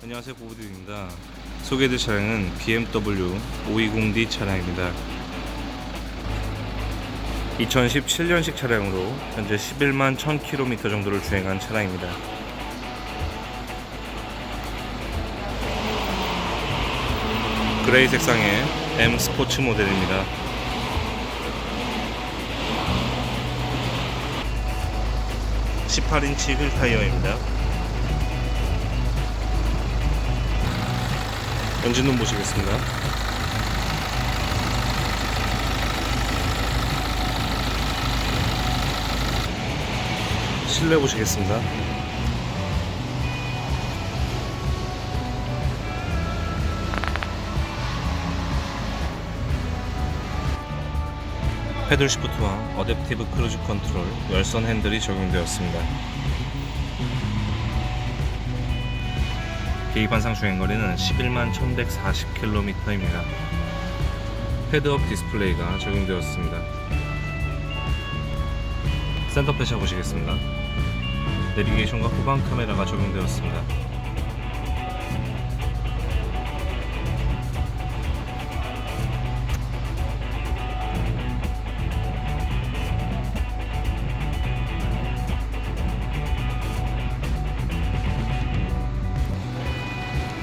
안녕하세요 보부드입니다. 소개해드릴 차량은 BMW 520D 차량입니다. 2017년식 차량으로 현재 11만 1000km 정도를 주행한 차량입니다. 그레이 색상의 M 스포츠 모델입니다. 18인치 휠 타이어입니다 엔진룸 보시겠습니다. 실내 보시겠습니다. 패들 시프트와 어댑티브 크루즈 컨트롤 열선 핸들이 적용되었습니다. 계기판상 주행거리는 11만 1140km입니다. 헤드업 디스플레이가 적용되었습니다. 센터 패셔 보시겠습니다. 내비게이션과 후방 카메라가 적용되었습니다.